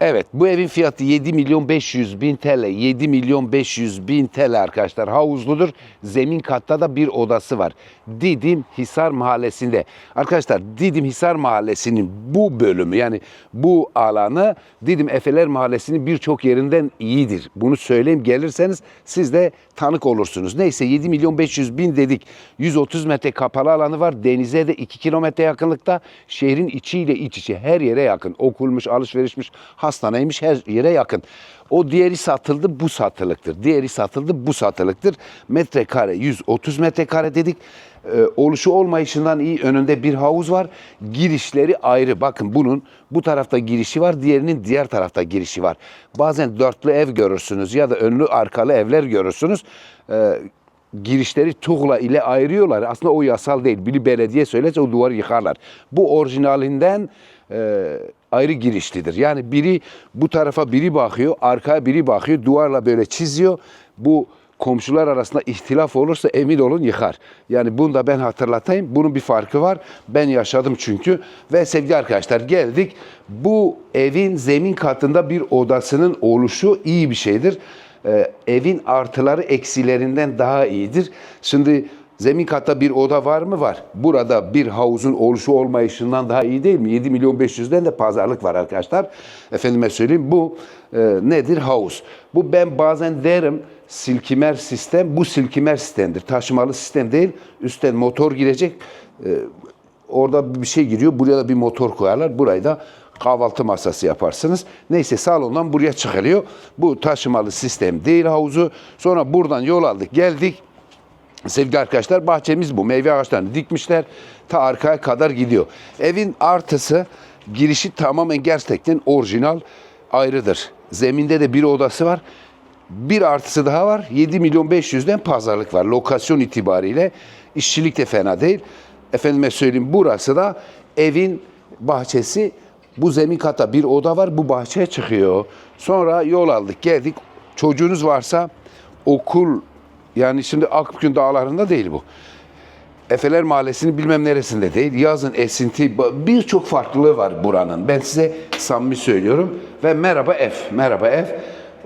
Evet bu evin fiyatı 7 milyon 500 bin TL. 7 milyon 500 bin TL arkadaşlar. Havuzludur. Zemin katta da bir odası var. Didim Hisar Mahallesi'nde. Arkadaşlar Didim Hisar Mahallesi'nin bu bölümü yani bu alanı Didim Efeler Mahallesi'nin birçok yerinden iyidir. Bunu söyleyeyim gelirseniz siz de tanık olursunuz. Neyse 7 milyon 500 bin dedik. 130 metre kapalı alanı var. Denize de 2 kilometre yakınlıkta. Şehrin içiyle iç içe her yere yakın. Okulmuş, alışverişmiş, hastaneymiş her yere yakın. O diğeri satıldı, bu satılıktır. Diğeri satıldı, bu satılıktır. Metrekare 130 metrekare dedik. Ee, oluşu olmayışından iyi önünde bir havuz var. Girişleri ayrı. Bakın bunun bu tarafta girişi var, diğerinin diğer tarafta girişi var. Bazen dörtlü ev görürsünüz ya da önlü arkalı evler görürsünüz. Ee, girişleri tuğla ile ayırıyorlar. Aslında o yasal değil. Biri belediye söylerse o duvarı yıkarlar. Bu orijinalinden e, ayrı girişlidir. Yani biri bu tarafa biri bakıyor, arkaya biri bakıyor, duvarla böyle çiziyor. Bu komşular arasında ihtilaf olursa emin olun yıkar. Yani bunu da ben hatırlatayım. Bunun bir farkı var. Ben yaşadım çünkü. Ve sevgili arkadaşlar geldik. Bu evin zemin katında bir odasının oluşu iyi bir şeydir. Ee, evin artıları eksilerinden daha iyidir. Şimdi zemin katta bir oda var mı? Var. Burada bir havuzun oluşu olmayışından daha iyi değil mi? 7 milyon 500'den de pazarlık var arkadaşlar. Efendime söyleyeyim bu e, nedir? Havuz. Bu ben bazen derim silkimer sistem. Bu silkimer sistemdir. Taşımalı sistem değil. Üstten motor girecek. E, orada bir şey giriyor. Buraya da bir motor koyarlar. Burayı da kahvaltı masası yaparsınız. Neyse salondan buraya çıkılıyor. Bu taşımalı sistem değil havuzu. Sonra buradan yol aldık geldik. Sevgili arkadaşlar bahçemiz bu. Meyve ağaçlarını dikmişler. Ta arkaya kadar gidiyor. Evin artısı girişi tamamen gerçekten orijinal ayrıdır. Zeminde de bir odası var. Bir artısı daha var. 7 milyon 500'den pazarlık var. Lokasyon itibariyle işçilik de fena değil. Efendime söyleyeyim burası da evin bahçesi. Bu zemin kata bir oda var. Bu bahçeye çıkıyor. Sonra yol aldık geldik. Çocuğunuz varsa okul yani şimdi Akbük'ün dağlarında değil bu. Efeler Mahallesi'nin bilmem neresinde değil. Yazın esinti birçok farklılığı var buranın. Ben size samimi söylüyorum. Ve merhaba F, merhaba F.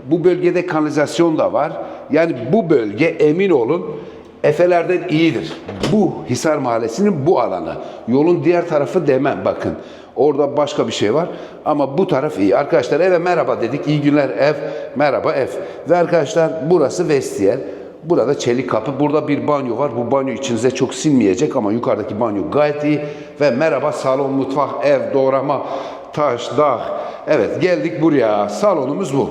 Bu bölgede kanalizasyon da var. Yani bu bölge emin olun Efeler'den iyidir. Bu Hisar Mahallesi'nin bu alanı. Yolun diğer tarafı demem bakın. Orada başka bir şey var ama bu taraf iyi. Arkadaşlar eve merhaba dedik. İyi günler ev, merhaba ev. Ve arkadaşlar burası vestiyer. Burada çelik kapı. Burada bir banyo var. Bu banyo içinize çok sinmeyecek ama yukarıdaki banyo gayet iyi. Ve merhaba salon, mutfak, ev, doğrama, taş, dağ. Evet geldik buraya. Salonumuz bu.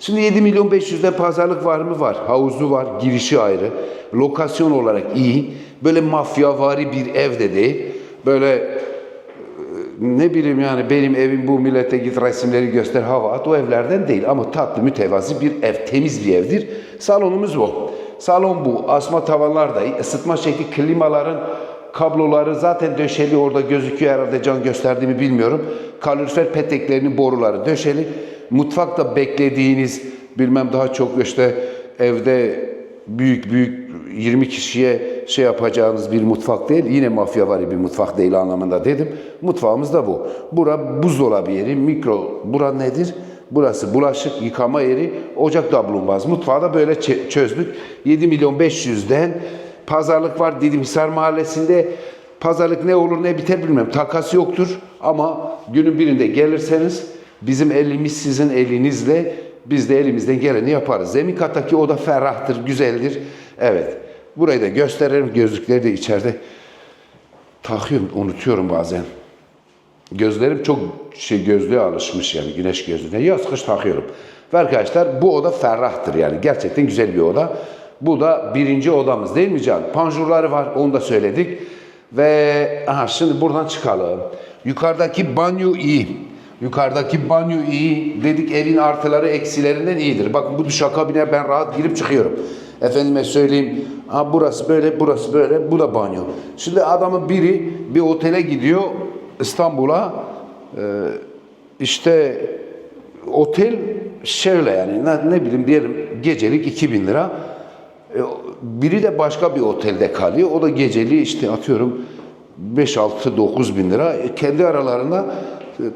Şimdi 7 milyon 500'de pazarlık var mı? Var. Havuzu var. Girişi ayrı. Lokasyon olarak iyi. Böyle mafyavari bir ev de değil. Böyle e, ne bileyim yani benim evim bu millete git resimleri göster hava at o evlerden değil ama tatlı mütevazi bir ev temiz bir evdir. Salonumuz bu. Salon bu. Asma tavanlar da ısıtma şekli klimaların kabloları zaten döşeli orada gözüküyor herhalde can gösterdiğimi bilmiyorum. Kalorifer peteklerinin boruları döşeli. Mutfakta beklediğiniz bilmem daha çok işte evde büyük büyük 20 kişiye şey yapacağınız bir mutfak değil. Yine mafyavari bir mutfak değil anlamında dedim. Mutfağımız da bu. Bura buzdolabı yeri, mikro. Bura nedir? Burası bulaşık yıkama yeri, ocak dablumbaz. Mutfağı da böyle çözdük. 7 milyon 500'den pazarlık var Didim Hisar Mahallesi'nde. Pazarlık ne olur ne biter bilmem. Takas yoktur ama günün birinde gelirseniz bizim elimiz sizin elinizle biz de elimizden geleni yaparız. Zemin kattaki oda ferrahtır, güzeldir. Evet. Burayı da gösteririm. Gözlükleri de içeride takıyorum, unutuyorum bazen. Gözlerim çok şey gözlüğe alışmış yani güneş gözlüğüne. Yaz kış takıyorum. Ve arkadaşlar bu oda ferrahtır yani. Gerçekten güzel bir oda. Bu da birinci odamız değil mi Can? Panjurları var onu da söyledik. Ve aha şimdi buradan çıkalım. Yukarıdaki banyo iyi. Yukarıdaki banyo iyi. Dedik evin artıları eksilerinden iyidir. Bakın bu duşakabine ben rahat girip çıkıyorum. Efendime söyleyeyim. Ha burası böyle, burası böyle. Bu da banyo. Şimdi adamın biri bir otele gidiyor İstanbul'a. Ee, işte otel şöyle yani ne, ne bileyim diyelim gecelik 2000 lira. E, biri de başka bir otelde kalıyor. O da geceliği işte atıyorum 5-6-9 bin lira. E, kendi aralarında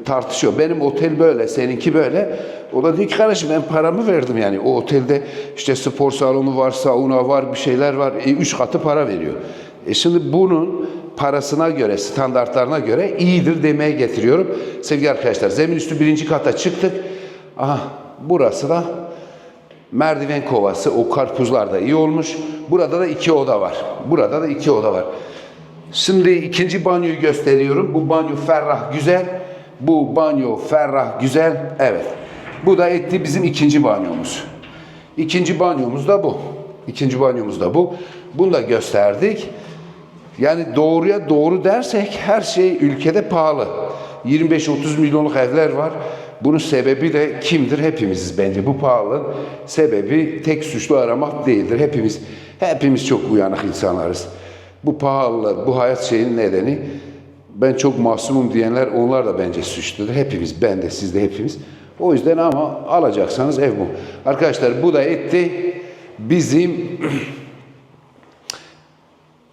tartışıyor. Benim otel böyle, seninki böyle. O da diyor ki kardeşim ben paramı verdim yani. O otelde işte spor salonu var, sauna var, bir şeyler var. E, üç katı para veriyor. E şimdi bunun parasına göre, standartlarına göre iyidir demeye getiriyorum. Sevgili arkadaşlar zemin üstü birinci kata çıktık. Aha burası da merdiven kovası. O karpuzlar da iyi olmuş. Burada da iki oda var. Burada da iki oda var. Şimdi ikinci banyoyu gösteriyorum. Bu banyo ferrah güzel. Bu banyo ferrah güzel. Evet. Bu da etti bizim ikinci banyomuz. İkinci banyomuz da bu. İkinci banyomuz da bu. Bunu da gösterdik. Yani doğruya doğru dersek her şey ülkede pahalı. 25-30 milyonluk evler var. Bunun sebebi de kimdir? Hepimiziz bence. Bu pahalılığın sebebi tek suçlu aramak değildir. Hepimiz hepimiz çok uyanık insanlarız. Bu pahalılık, bu hayat şeyin nedeni ben çok masumum diyenler onlar da bence suçludur. Hepimiz, ben de, siz de hepimiz. O yüzden ama alacaksanız ev bu. Arkadaşlar bu da etti bizim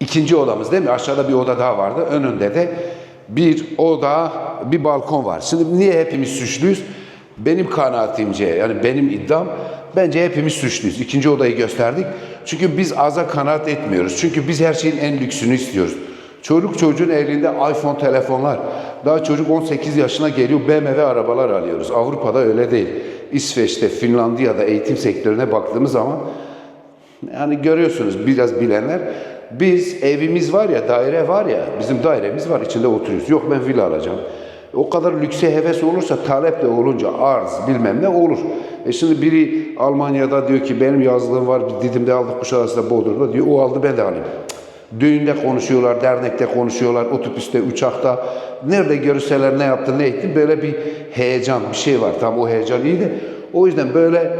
İkinci odamız değil mi? Aşağıda bir oda daha vardı. Önünde de bir oda, bir balkon var. Şimdi niye hepimiz suçluyuz? Benim kanaatimce, yani benim iddiam, bence hepimiz suçluyuz. İkinci odayı gösterdik. Çünkü biz aza kanaat etmiyoruz. Çünkü biz her şeyin en lüksünü istiyoruz. Çocuk çocuğun elinde iPhone telefonlar. Daha çocuk 18 yaşına geliyor BMW arabalar alıyoruz. Avrupa'da öyle değil. İsveç'te, Finlandiya'da eğitim sektörüne baktığımız zaman yani görüyorsunuz biraz bilenler. Biz evimiz var ya, daire var ya, bizim dairemiz var içinde oturuyoruz. Yok ben villa alacağım. O kadar lükse heves olursa talep de olunca arz bilmem ne olur. E şimdi biri Almanya'da diyor ki benim yazlığım var Didim'de aldık Kuşadası'da Bodrum'da diyor o aldı ben de alayım. Düğünde konuşuyorlar, dernekte konuşuyorlar, otobüste, uçakta. Nerede görürseler ne yaptı, ne etti böyle bir heyecan, bir şey var. Tam o heyecan iyi de. O yüzden böyle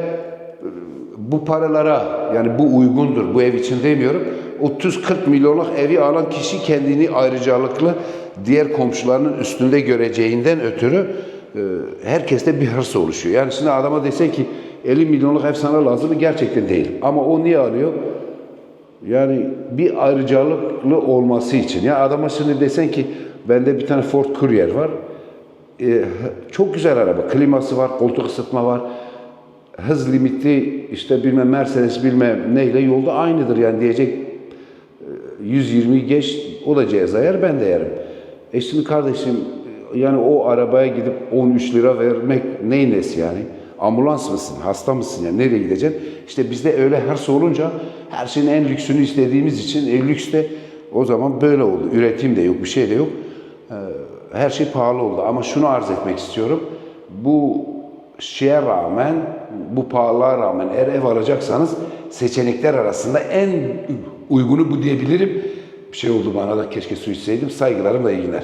bu paralara yani bu uygundur bu ev için demiyorum. 30-40 milyonluk evi alan kişi kendini ayrıcalıklı diğer komşularının üstünde göreceğinden ötürü e, herkeste bir hırs oluşuyor. Yani şimdi adama desen ki 50 milyonluk ev sana lazım mı? Gerçekten değil. Ama o niye alıyor? Yani bir ayrıcalıklı olması için. Ya adama şimdi desen ki bende bir tane Ford Courier var. E, çok güzel araba. Kliması var, koltuk ısıtma var hız limiti işte bilmem Mercedes bilmem neyle yolda aynıdır yani diyecek 120 geç o da ceza yer ben de yerim. E şimdi kardeşim e, yani o arabaya gidip 13 lira vermek neyin nesi yani? Ambulans mısın? Hasta mısın? Yani nereye gideceksin? İşte bizde öyle hırs olunca her şeyin en lüksünü istediğimiz için e, lüks de o zaman böyle oldu. Üretim de yok, bir şey de yok. Ee, Her şey pahalı oldu. Ama şunu arz etmek istiyorum. Bu şeye rağmen, bu pahalılığa rağmen eğer ev alacaksanız seçenekler arasında en uygunu bu diyebilirim. Bir şey oldu bana da keşke su içseydim. Saygılarımla iyi günler.